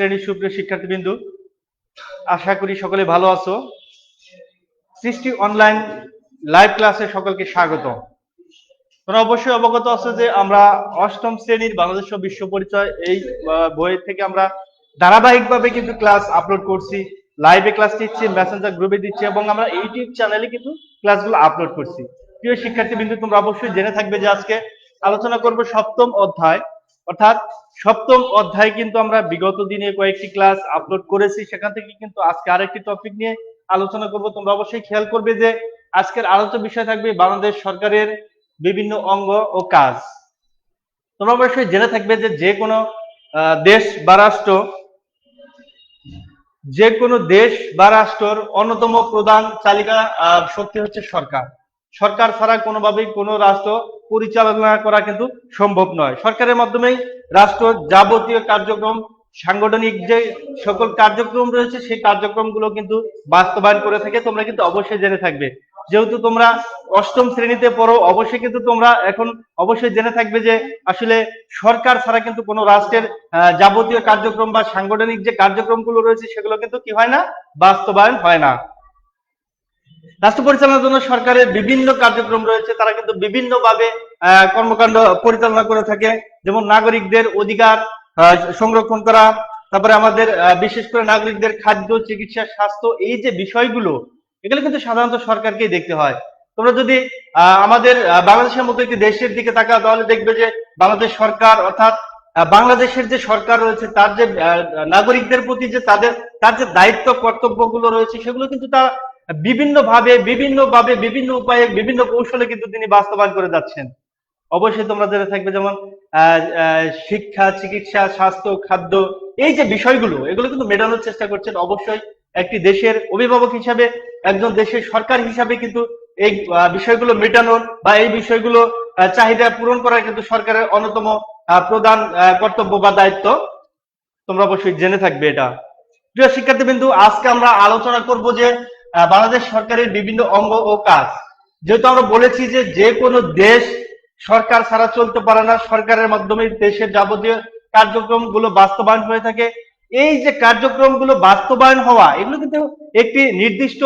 শ্রেণির সুপ্রিয় শিক্ষার্থীবৃন্দু, আশা করি সকলে ভালো আছো। সৃষ্টি অনলাইন লাইভ ক্লাসে সকলকে স্বাগত। তোমরা অবশ্যই অবগত আছো যে আমরা অষ্টম শ্রেণির বাংলাদেশ বিশ্ব পরিচয় এই বই থেকে আমরা ধারাবাহিকভাবে কিন্তু ক্লাস আপলোড করছি। লাইভে ক্লাস দিচ্ছি মেসেঞ্জার গ্রুপে দিচ্ছি এবং আমরা ইউটিউব চ্যানেলে কিন্তু ক্লাসগুলো আপলোড করছি। প্রিয় শিক্ষার্থীবৃন্দু, তোমরা অবশ্যই জেনে থাকবে যে আজকে আলোচনা করব সপ্তম অধ্যায়। অর্থাৎ সপ্তম অধ্যায় কিন্তু আমরা বিগত দিনে কয়েকটি ক্লাস আপলোড করেছি। সেখান থেকে কিন্তু আজকে আরেকটি টপিক নিয়ে আলোচনা করব। তোমরা অবশ্যই খেয়াল করবে যে আজকের আলোচ্য বিষয় থাকবে বাংলাদেশ সরকারের বিভিন্ন অঙ্গ ও কাজ। তোমরা অবশ্যই জেনে থাকবে যে যে কোনো দেশ বা রাষ্ট্র, যে কোনো দেশ বা রাষ্ট্রের অন্যতম প্রধান চালিকা শক্তি হচ্ছে সরকার। সরকার ছাড়া কোনোভাবেই কোনো রাষ্ট্র পরিচালনা করা কিন্তু সম্ভব নয়। সরকারের মাধ্যমেই রাষ্ট্র যাবতীয় কার্যক্রম, সাংগঠনিক যে সকল কার্যক্রম রয়েছে, সেই কার্যক্রমগুলো কিন্তু বাস্তবায়ন করে থাকে। তোমরা কিন্তু অবশ্যই জেনে থাকবে। যেহেতু তোমরা অষ্টম শ্রেণীতে পড়ো, অবশ্যই কিন্তু তোমরা এখন অবশ্যই জেনে থাকবে যে আসলে সরকার ছাড়া কিন্তু কোনো রাষ্ট্রের যাবতীয় কার্যক্রম বা সাংগঠনিক যে কার্যক্রমগুলো রয়েছে, সেগুলো কিন্তু কি হয় না? বাস্তবায়ন হয় না। রাষ্ট্র পরিচালনার জন্য সরকারের বিভিন্ন কার্যক্রম রয়েছে। তারা কিন্তু বিভিন্ন ভাবে কর্মকাণ্ড পরিচালনা করে থাকে। যেমন নাগরিকদের অধিকার সংরক্ষণ করা, তারপরে আমাদের বিশেষ করে নাগরিকদের খাদ্য, চিকিৎসা, স্বাস্থ্য, এই যে বিষয়গুলো, এগুলো কিন্তু সাধারণত সরকারকেই দেখতে হয়। তোমরা যদি আমাদের বাংলাদেশের মতো একটি দেশের দিকে তাকাও, তাহলে দেখবে যে বাংলাদেশ সরকার, অর্থাৎ বাংলাদেশের যে সরকার রয়েছে, তার যে নাগরিকদের প্রতি যে তাদের, তার যে দায়িত্ব, কর্তব্যগুলো রয়েছে, সেগুলো কিন্তু তার বিভিন্ন ভাবে বিভিন্ন উপায়ে, বিভিন্ন কৌশলে কিন্তু তিনি বাস্তবায়ন করে যাচ্ছেন। অবশ্যই তোমরা জেনে থাকবে যেমন শিক্ষা, চিকিৎসা, স্বাস্থ্য, খাদ্য, এই যে বিষয়গুলো, এগুলো কিন্তু মেটানোর চেষ্টা করছেন অবশ্যই একটি দেশের অভিভাবক হিসাবে, একজন দেশের সরকার হিসাবে কিন্তু এই বিষয়গুলো মেটানোর বা এই বিষয়গুলো চাহিদা পূরণ করা কিন্তু সরকারের অন্যতম প্রধান কর্তব্য বা দায়িত্ব। তোমরা অবশ্যই জেনে থাকবে এটা। প্রিয় শিক্ষার্থীবৃন্দু, আজকে আমরা আলোচনা করব যে বাংলাদেশ সরকারের বিভিন্ন অঙ্গ ও কাজ। যেহেতু আমরা বলেছি যে যে কোনো দেশ সরকার ছাড়া চলতে পারে না, সরকারের মাধ্যমে দেশের যাবতীয় কার্যক্রমগুলো বাস্তবায়ন হয়ে থাকে। এই যে কার্যক্রমগুলো বাস্তবায়ন হওয়া, এগুলো কিন্তু একটি নির্দিষ্ট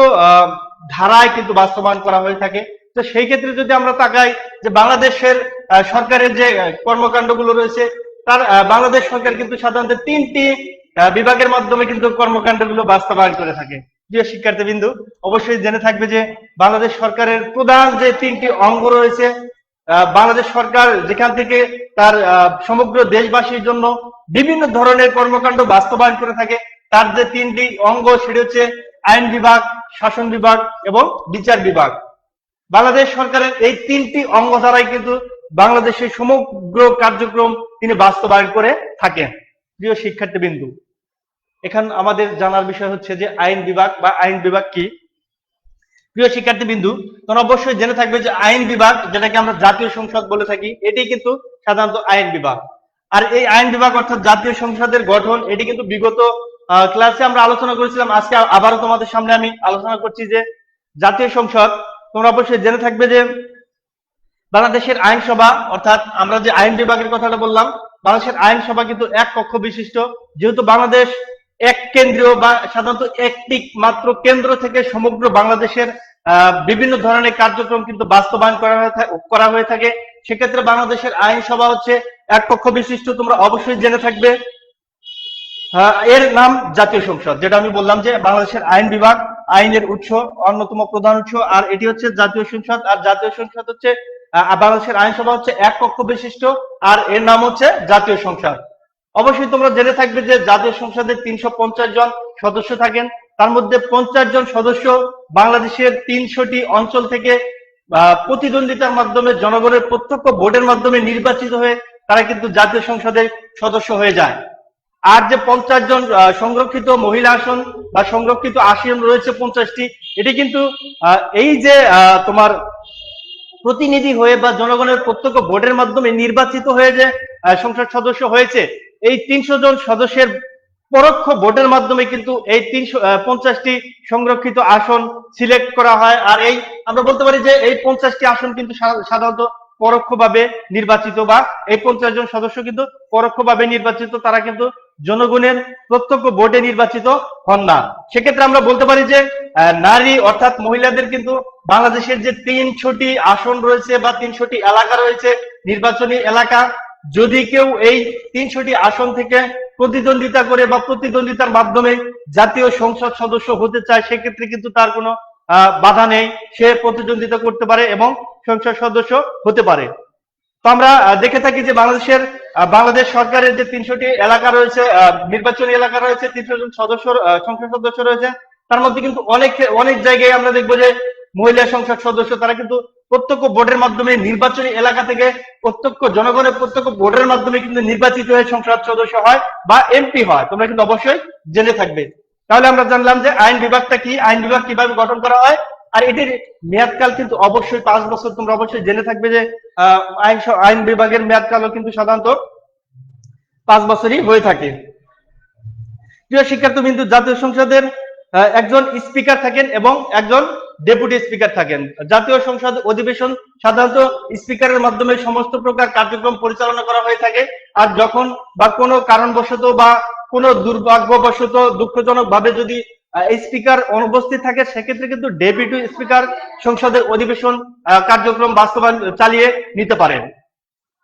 ধারায় কিন্তু বাস্তবায়ন করা হয়ে থাকে। তো সেই ক্ষেত্রে যদি আমরা তাকাই যে বাংলাদেশের সরকারের যে কর্মকাণ্ডগুলো রয়েছে, তার বাংলাদেশ সরকার কিন্তু সাধারণত তিনটি বিভাগের মাধ্যমে কিন্তু কর্মকাণ্ডগুলো বাস্তবায়ন করে থাকে। প্রিয় শিক্ষার্থীবৃন্দু, অবশ্যই জেনে থাকবে যে বাংলাদেশ সরকারের প্রধান যে তিনটি অঙ্গ রয়েছে বাংলাদেশ সরকার যেখান থেকে তার সমগ্র দেশবাসীর জন্য বিভিন্ন ধরনের কর্মকাণ্ড বাস্তবায়ন করে থাকে, তার যে তিনটি অঙ্গ সেটি হচ্ছে আইন বিভাগ, শাসন বিভাগ এবং বিচার বিভাগ। বাংলাদেশ সরকারের এই তিনটি অঙ্গ দ্বারাই কিন্তু বাংলাদেশের সমগ্র কার্যক্রম তিনি বাস্তবায়ন করে থাকেন। প্রিয় শিক্ষার্থীবৃন্দু এখান আমাদের জানার বিষয় হচ্ছে যে আইন বিভাগ বা আইন বিভাগ কি? প্রিয় শিক্ষার্থীবৃন্দু, তোমরা অবশ্যই জেনে থাকবে যে আইন বিভাগ, যেটাকে আমরা জাতীয় সংসদ বলে থাকি, এটি কিন্তু সাধারণত আইন বিভাগ। আর এই আইন বিভাগ অর্থাৎ জাতীয় সংসদের গঠন, এটি কিন্তু বিগত ক্লাসে আমরা আলোচনা করেছিলাম। আজকে আবারও তোমাদের সামনে আমি আলোচনা করছি যে জাতীয় সংসদ, তোমরা অবশ্যই জেনে থাকবে যে বাংলাদেশের আইনসভা, অর্থাৎ আমরা যে আইন বিভাগের কথাটা বললাম, বাংলাদেশের আইনসভা কিন্তু এক কক্ষ বিশিষ্ট। যেহেতু বাংলাদেশ এক কেন্দ্রীয় বা সাধারণত একটি মাত্র কেন্দ্র থেকে সমগ্র বাংলাদেশের বিভিন্ন ধরনের কার্যক্রম কিন্তু বাস্তবায়ন করা হয়ে করা হয়ে থাকে। সেক্ষেত্রে বাংলাদেশের আইনসভা হচ্ছে এক কক্ষ বিশিষ্ট, তোমরা অবশ্যই জেনে থাকবে। এর নাম জাতীয় সংসদ, যেটা আমি বললাম যে বাংলাদেশের আইন বিভাগ, আইনের উৎস, অন্যতম প্রধান উৎস, আর এটি হচ্ছে জাতীয় সংসদ। আর জাতীয় সংসদ হচ্ছে বাংলাদেশের আইনসভা হচ্ছে এক পক্ষ বিশিষ্ট, আর এর নাম হচ্ছে জাতীয় সংসদ। অবশ্যই তোমরা জেনে থাকবে যে জাতীয় সংসদে তিনশো জন সদস্য থাকেন। তার মধ্যে পঞ্চাশ জন সদস্য বাংলাদেশের তিনশোটি অঞ্চল থেকে প্রতিদ্বন্দ্বিতার মাধ্যমে জনগণের প্রত্যক্ষ ভোটের মাধ্যমে নির্বাচিত হয়ে তারা কিন্তু জাতীয় সংসদের সদস্য হয়ে যায়। আর যে পঞ্চাশ জন সংরক্ষিত মহিলা আসন বা সংরক্ষিত আসন রয়েছে পঞ্চাশটি, এটি কিন্তু এই যে তোমার প্রতিনিধি হয়ে বা জনগণের প্রত্যক্ষ ভোটের মাধ্যমে নির্বাচিত হয়ে যে সংসদ সদস্য হয়েছে এই তিনশো জন সদস্যের পরোক্ষ ভোটের মাধ্যমে কিন্তু এই তিনশো পঞ্চাশটি সংরক্ষিত আসন সিলেক্ট করা হয়। আর এই, আমরা বলতে পারি যে এই পঞ্চাশটি আসন কিন্তু সাধারণত পরোক্ষভাবে নির্বাচিত বা এই পঞ্চাশ জন সদস্য কিন্তু পরোক্ষভাবে নির্বাচিত, তারা কিন্তু জনগণের প্রত্যক্ষ ভোটে নির্বাচিত হন না। সেক্ষেত্রে আমরা বলতে পারি যে নারী অর্থাৎ মহিলাদের কিন্তু বাংলাদেশের যে তিনশোটি আসন রয়েছে বা তিনশোটি এলাকা রয়েছে, নির্বাচনী এলাকা যদি কেউ এই তিনশোটি আসন থেকে প্রতিদ্বন্দ্বিতা করে বা প্রতিদ্বন্দ্বিতার মাধ্যমে জাতীয় সংসদ সদস্য হতে চায়, সেক্ষেত্রে কিন্তু তার কোনো বাধা নেই। সে প্রতিদ্বন্দ্বিতা করতে পারে এবং সংসদ সদস্য হতে পারে। তো আমরা দেখে থাকি যে বাংলাদেশের বাংলাদেশ সরকারের যে তিনশোটি এলাকা রয়েছে নির্বাচনী এলাকা রয়েছে, তিনশো জন সদস্য সংসদ সদস্য রয়েছে, তার মধ্যে কিন্তু অনেক অনেক জায়গায় আমরা দেখব যে মহিলা সংসদ সদস্য, তারা কিন্তু প্রত্যক্ষ ভোটের মাধ্যমে নির্বাচনী এলাকা থেকে প্রত্যক্ষ জনগণের প্রত্যক্ষ ভোটের মাধ্যমে কিন্তু নির্বাচিত হয়ে সংসদ সদস্য হয় বা এমপি হয়। তোমরা কিন্তু অবশ্যই জেনে থাকবে। তাহলে আমরা জানলাম যে আইন বিভাগটা কি, আইন বিভাগ কীভাবে গঠন করা হয়, আর এটির মেয়াদকাল কিন্তু অবশ্যই পাঁচ বছর। তোমরা অবশ্যই জেনে থাকবে যে আইন আইন বিভাগের মেয়াদকালও কিন্তু সাধারণত পাঁচ বছরই হয়ে থাকে। প্রিয় শিক্ষার্থী বিন্দু জাতীয় সংসদের একজন স্পিকার থাকেন এবং একজন ডেপুটি স্পিকার থাকেন। জাতীয় সংসদ অধিবেশন সাধারণত স্পিকারের মাধ্যমে সমস্ত প্রকার কার্যক্রম পরিচালনা করা হয়ে থাকে। আর যখন বা কোনো কারণবশত বা কোনো দুর্ভাগ্যবশত দুঃখজনক ভাবে যদি স্পিকার অনুপস্থিত থাকে, সেক্ষেত্রে কিন্তু ডেপুটি স্পিকার সংসদের অধিবেশন কার্যক্রম বাস্তবায়ন চালিয়ে নিতে পারেন।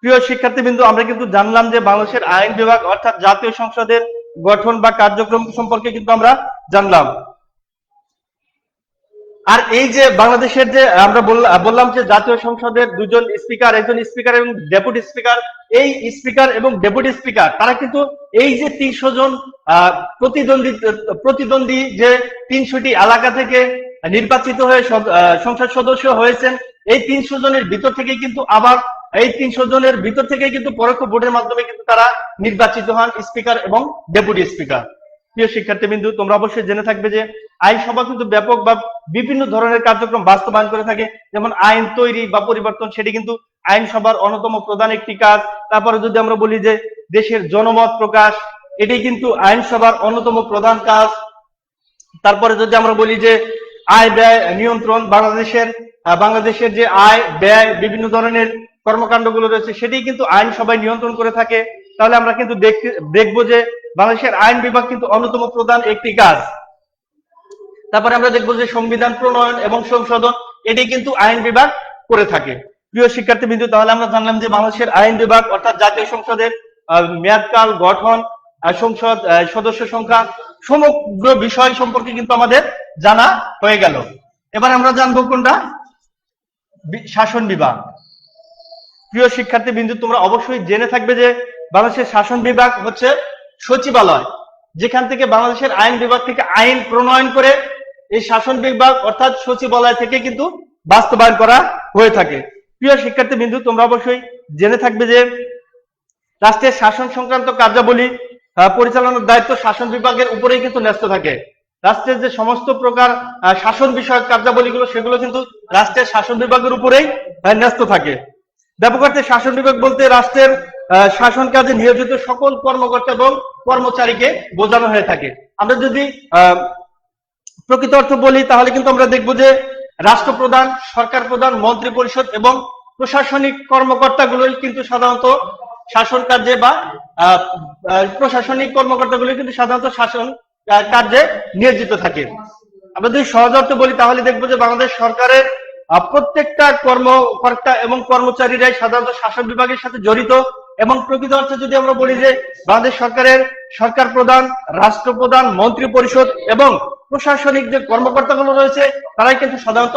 প্রিয় শিক্ষার্থী বিন্দু আমরা কিন্তু জানলাম যে বাংলাদেশের আইন বিভাগ অর্থাৎ জাতীয় সংসদের গঠন বা কার্যক্রম সম্পর্কে কিন্তু আমরা জানলাম। আর এই যে বাংলাদেশের যে, আমরা বললাম যে জাতীয় সংসদের দুজন স্পিকার, একজন স্পিকার এবং ডেপুটি স্পিকার, এই স্পিকার এবং ডেপুটি স্পিকার, তারা কিন্তু এই যে তিনশো জন প্রতিদ্বন্দ্বী প্রতিদ্বন্দ্বী যে তিনশোটি এলাকা থেকে নির্বাচিত হয়ে সংসদ সদস্য হয়েছেন, এই তিনশো জনের ভিতর থেকে কিন্তু আবার, এই তিনশো জনের ভিতর থেকে কিন্তু পরোক্ষ ভোটের মাধ্যমে কিন্তু তারা নির্বাচিত হন স্পিকার এবং ডেপুটি স্পিকার। প্রিয় শিক্ষার্থী বিন্দু তোমরা অবশ্যই জেনে থাকবে যে আইনসভা কিন্তু ব্যাপক বা বিভিন্ন ধরনের কার্যক্রম বাস্তবায়ন করে থাকে। যেমন আইন তৈরি বা পরিবর্তন, সেটি কিন্তু আইনসভার অন্যতম প্রধান একটি কাজ। তারপরে যদি আমরা বলি যে দেশের জনমত প্রকাশ, এটি কিন্তু আইনসভার অন্যতম প্রধান কাজ। তারপরে যদি আমরা বলি যে আয় ব্যয় নিয়ন্ত্রণ, বাংলাদেশের বাংলাদেশের যে আয় ব্যয় বিভিন্ন ধরনের কর্মকাণ্ডগুলো রয়েছে, সেটি কিন্তু আইনসভায় নিয়ন্ত্রণ করে থাকে। তাহলে আমরা কিন্তু দেখব যে বাংলাদেশের আইন বিভাগ কিন্তু অন্যতম প্রধান একটি কাজ। তারপরে আমরা দেখব যে সংবিধান প্রণয়ন এবং সংশোধন, এটি কিন্তু আইন বিভাগ করে থাকে। প্রিয় শিক্ষার্থী বিন্দু তাহলে আমরা জানলাম যে বাংলাদেশের আইন বিভাগ, অর্থাৎ জাতীয় সংসদের মেয়াদকাল, গঠন সংসদ সদস্য সংখ্যা, সমগ্র বিষয় সম্পর্কে কিন্তু আমাদের জানা হয়ে গেল। এবার আমরা জানব কোনটা? শাসন বিভাগ। প্রিয় শিক্ষার্থী বিন্দু তোমরা অবশ্যই জেনে থাকবে যে বাংলাদেশের শাসন বিভাগ হচ্ছে সচিবালয়, যেখান থেকে বাংলাদেশের আইন বিভাগ থেকে আইন প্রণয়ন করে এই শাসন বিভাগ অর্থাৎ সচিবালয় থেকে কিন্তু বাস্তবায়ন করা হয়ে থাকে। প্রিয় শিক্ষার্থী বিন্দু তোমরা অবশ্যই জেনে থাকবে যে রাষ্ট্রের শাসন সংক্রান্ত কার্যাবলী পরিচালনার দায়িত্ব শাসন বিভাগের উপরেই কিন্তু ন্যস্ত থাকে। রাষ্ট্রের যে সমস্ত প্রকার শাসন বিষয়ক কার্যাবলীগুলো, সেগুলো কিন্তু রাষ্ট্রের শাসন বিভাগের উপরেই ন্যস্ত থাকে। ব্যাপক শাসন বিভাগ বলতে রাষ্ট্রের শাসন কাজে নিয়োজিত সকল কর্মকর্তা এবং কর্মচারীকে বোঝানো হয়ে থাকে। আমরা যদি প্রকৃত অর্থ বলি, তাহলে কিন্তু আমরা দেখব যে রাষ্ট্রপ্রধান সরকার প্রধান মন্ত্রী পরিষদ এবং প্রশাসনিক কর্মকর্তাগুলোই কিন্তু সাধারণত শাসন কার্যে বা প্রশাসনিক কর্মকর্তাগুলো কিন্তু সাধারণত শাসন কার্যে নিয়োজিত থাকে। আমরা যদি সহজ অর্থ বলি, তাহলে দেখব যে বাংলাদেশ সরকারের প্রত্যেকটা কর্মকর্তা এবং কর্মচারীরাই সাধারণত শাসন বিভাগের সাথে জড়িত এবং প্রকৃত অর্থে যদি আমরা বলি যে বাংলাদেশ সরকারের সরকার প্রধান রাষ্ট্রপ্রধান মন্ত্রী পরিষদ এবং প্রশাসনিক যে কর্মকর্তাগুলো রয়েছে, তারাই কিন্তু সাধারণত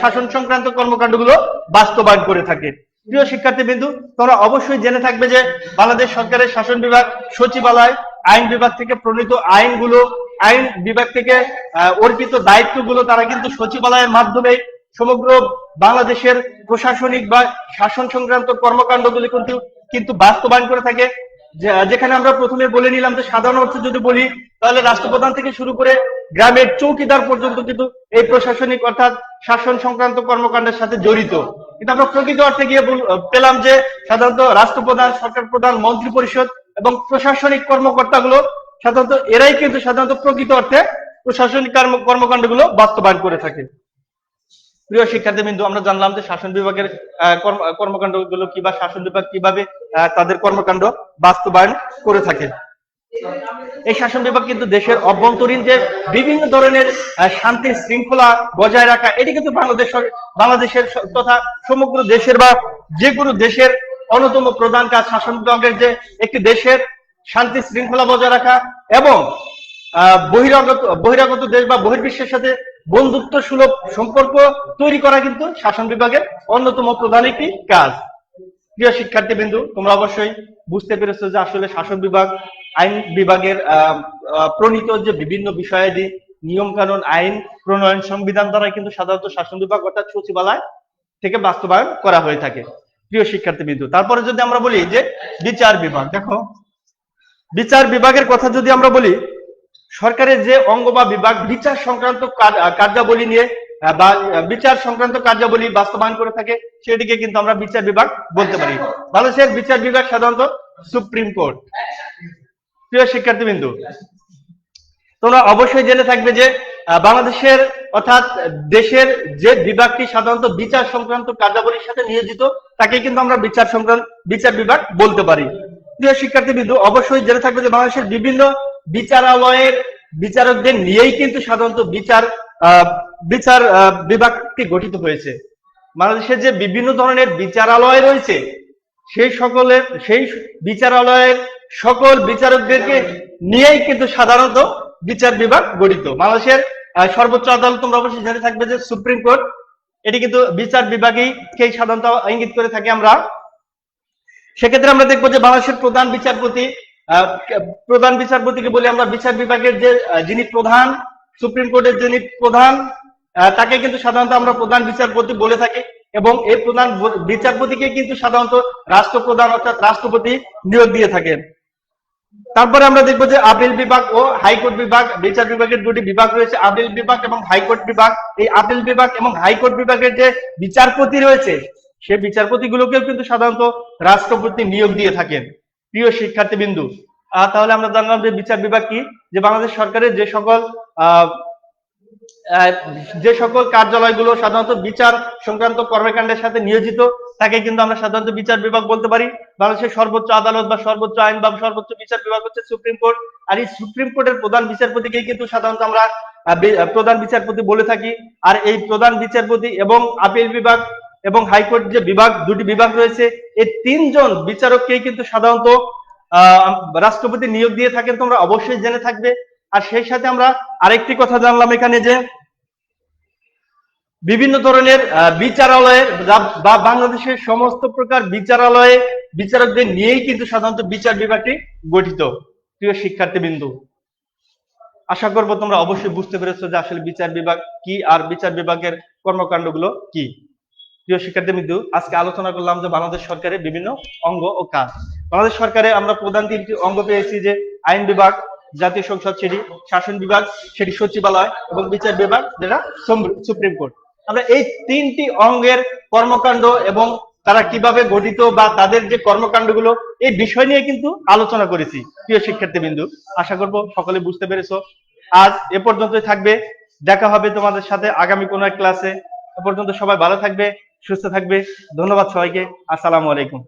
শাসন সংক্রান্ত কর্মকাণ্ডগুলো বাস্তবায়ন করে থাকে। প্রিয় শিক্ষার্থী বিন্দু তোমরা অবশ্যই জেনে থাকবে যে বাংলাদেশ সরকারের শাসন বিভাগ সচিবালয়, আইন বিভাগ থেকে প্রণীত আইনগুলো, আইন বিভাগ থেকে অর্পিত দায়িত্বগুলো তারা কিন্তু সচিবালয়ের মাধ্যমে সমগ্র বাংলাদেশের প্রশাসনিক বা শাসন সংক্রান্ত কর্মকাণ্ডগুলি কিন্তু কিন্তু বাস্তবায়ন করে থাকে যেখানে আমরা প্রথমে বলে নিলাম যে সাধারণ অর্থে যদি বলি, তাহলে রাষ্ট্রপ্রধান থেকে শুরু করে গ্রামের চৌকিদার পর্যন্ত কিন্তু এই প্রশাসনিক অর্থাৎ শাসন সংক্রান্ত কর্মকাণ্ডের সাথে জড়িত। কিন্তু আমরা প্রকৃত অর্থে গিয়ে পেলাম যে সাধারণত রাষ্ট্রপ্রধান সরকার প্রধান মন্ত্রী পরিষদ এবং প্রশাসনিক কর্মকর্তাগুলো সাধারণত, এরাই কিন্তু সাধারণত প্রকৃত অর্থে প্রশাসনিক কর্ম- কর্মকাণ্ডগুলো বাস্তবায়ন করে থাকে। প্রিয় শিক্ষার্থী বিন্দু আমরা জানলাম যে শাসন বিভাগের আহ, কর্ম- কর্মকাণ্ডগুলো কি বা শাসন বিভাগ কীভাবে তাদের কর্মকাণ্ড বাস্তবায়ন করে থাকে। এই শাসন বিভাগ কিন্তু দেশের অভ্যন্তরীণ যে বিভিন্ন ধরনের শান্তি শৃঙ্খলা বজায় রাখা এটি কিন্তু বাংলাদেশ বাংলাদেশের তথা সমগ্র দেশের বা যে কোনো দেশের অন্যতম প্রধান কাজ শাসন বিভাগের যে একটি দেশের শান্তি শৃঙ্খলা বজায় রাখা এবং বহিরাগত বহিরাগত দেশ বা বহির্বিশ্বের সাথে বন্ধুত্ব সুলভ সম্পর্ক তৈরি করা কিন্তু শাসন বিভাগের অন্যতম প্রধান একটি কাজ। প্রিয় শিক্ষার্থী বিন্দু তোমরা অবশ্যই বুঝতে পেরেছ যে আসলে শাসন বিভাগ, আইন বিভাগের প্রণীত যে বিভিন্ন বিষয়াদি নিয়ম কানুন আইন, প্রণয়ন সংবিধান দ্বারা কিন্তু সাধারণত শাসন বিভাগ অর্থাৎ সচিবালয় থেকে বাস্তবায়ন করা হয়ে থাকে। প্রিয় শিক্ষার্থী বিন্দু তারপরে যদি আমরা বলি যে বিচার বিভাগ, দেখো, বিচার বিভাগের কথা যদি আমরা বলি সরকারের যে অঙ্গ বা বিভাগ বিচার সংক্রান্ত কার্যাবলী নিয়ে বা বিচার সংক্রান্ত কার্যাবলী বাস্তবায়ন করে থাকে, সেটিকে কিন্তু আমরা বিচার বিভাগ বলতে পারি। বাংলাদেশের বিচার বিভাগ সাধারণত সুপ্রিম কোর্ট। প্রিয় শিক্ষার্থীবৃন্দু, তোমরা অবশ্যই জেনে থাকবে যে বাংলাদেশের অর্থাৎ দেশের যে বিভাগটি সাধারণত বিচার সংক্রান্ত কার্যাবলীর সাথে নিয়োজিত, তাকে কিন্তু আমরা বিচার সংক্রান্ত বিচার বিভাগ বলতে পারি। প্রিয় শিক্ষার্থী বিন্দু অবশ্যই জেনে থাকবে যে বাংলাদেশের বিভিন্ন বিচারালয়ের বিচারকদের নিয়েই কিন্তু সাধারণত বিচার বিচার বিভাগটি গঠিত হয়েছে। বাংলাদেশের যে বিভিন্ন ধরনের বিচারালয় রয়েছে, সেই সকলের, সেই বিচারালয়ের সকল বিচারকদেরকে নিয়েই কিন্তু সাধারণত বিচার বিভাগ গঠিত। বাংলাদেশের সর্বোচ্চ আদালত তোমরা অবশ্যই জেনে থাকবে যে সুপ্রিম কোর্ট, এটি কিন্তু বিচার বিভাগেই কেই সাধারণত ইঙ্গিত করে থাকি আমরা। সেক্ষেত্রে আমরা দেখব যে বাংলাদেশের প্রধান বিচারপতি প্রধান বিচারপতিকে বলি আমরা, বিচার বিভাগের যে যিনি প্রধান, সুপ্রিম কোর্টের যিনি প্রধান তাকে কিন্তু সাধারণত আমরা প্রধান বিচারপতি বলে থাকি এবং এই প্রধান বিচারপতিকে কিন্তু সাধারণত রাষ্ট্রপ্রধান অর্থাৎ রাষ্ট্রপতি নিয়োগ দিয়ে থাকেন। তারপরে আমরা দেখব যে আপিল বিভাগ ও হাইকোর্ট বিভাগ, বিচার বিভাগের দুটি বিভাগ রয়েছে, আপিল বিভাগ এবং হাইকোর্ট বিভাগ। এই আপিল বিভাগ এবং হাইকোর্ট বিভাগের যে বিচারপতি রয়েছে সেই বিচারপতি গুলোকেও কিন্তু সাধারণত রাষ্ট্রপতি নিয়োগ দিয়ে থাকেন। প্রিয় শিক্ষার্থী বিন্দু তাহলে আমরা জানলাম যে বিচার বিভাগ কি? যে বাংলাদেশ সরকারের যে সকল যে সকল কার্যালয়গুলো সাধারণত বিচার সংক্রান্ত কর্মকাণ্ডের সাথে নিয়োজিত, তাকে কিন্তু আমরা সাধারণত বিচার বিভাগ বলতে পারি। বাংলাদেশের সর্বোচ্চ আদালত বা সর্বোচ্চ আইন বা সর্বোচ্চ বিচার বিভাগ হচ্ছে সুপ্রিম কোর্ট। আর এই সুপ্রিম কোর্টের প্রধান বিচারপতিকে কিন্তু সাধারণত আমরা প্রধান বিচারপতি বলে থাকি। আর এই প্রধান বিচারপতি এবং আপিল বিভাগ এবং হাইকোর্ট যে বিভাগ দুটি বিভাগ রয়েছে এই তিনজন বিচারককেই কিন্তু সাধারণত রাষ্ট্রপতি নিয়োগ দিয়ে থাকেন তোমরা অবশ্যই জেনে থাকবে। আর সেই সাথে আমরা আরেকটি কথা জানলাম এখানে যে বিভিন্ন ধরনের আহ, বিচারালয়ের বা বাংলাদেশের সমস্ত প্রকার বিচারালয়ে বিচারকদের নিয়েই কিন্তু সাধারণত বিচার বিভাগটি গঠিত প্রিয় শিক্ষার্থী বিন্দু আশা করব তোমরা অবশ্যই বুঝতে পেরেছ যে আসলে বিচার বিভাগ কি আর বিচার বিভাগের কর্মকাণ্ডগুলো কি। প্রিয় শিক্ষার্থী বিন্দু আজকে আলোচনা করলাম যে বাংলাদেশ সরকারের বিভিন্ন অঙ্গ ও কাজ। বাংলাদেশ সরকারে আমরা প্রধান তিনটি অঙ্গ পেয়েছি যে আইন বিভাগ, জাতীয় সংসদ সেটি, শাসন বিভাগ, সেটি সচিবালয় এবং বিচার বিভাগ, যেটা সুপ্রিম কোর্ট। আমরা এই তিনটি অঙ্গের কর্মকাণ্ড এবং তারা কীভাবে গঠিত বা তাদের যে কর্মকাণ্ডগুলো, এই বিষয় নিয়ে কিন্তু আলোচনা করেছি। প্রিয় শিক্ষার্থী বিন্দু আশা করব সকলে বুঝতে পেরেছ। আজ এ পর্যন্তই থাকবে। দেখা হবে তোমাদের সাথে আগামী কোনো এক ক্লাসে। এ পর্যন্ত সবাই ভালো থাকবে। সুস্থ থাকবে। ধন্যবাদ সবাইকে। আসসালামু আলাইকুম।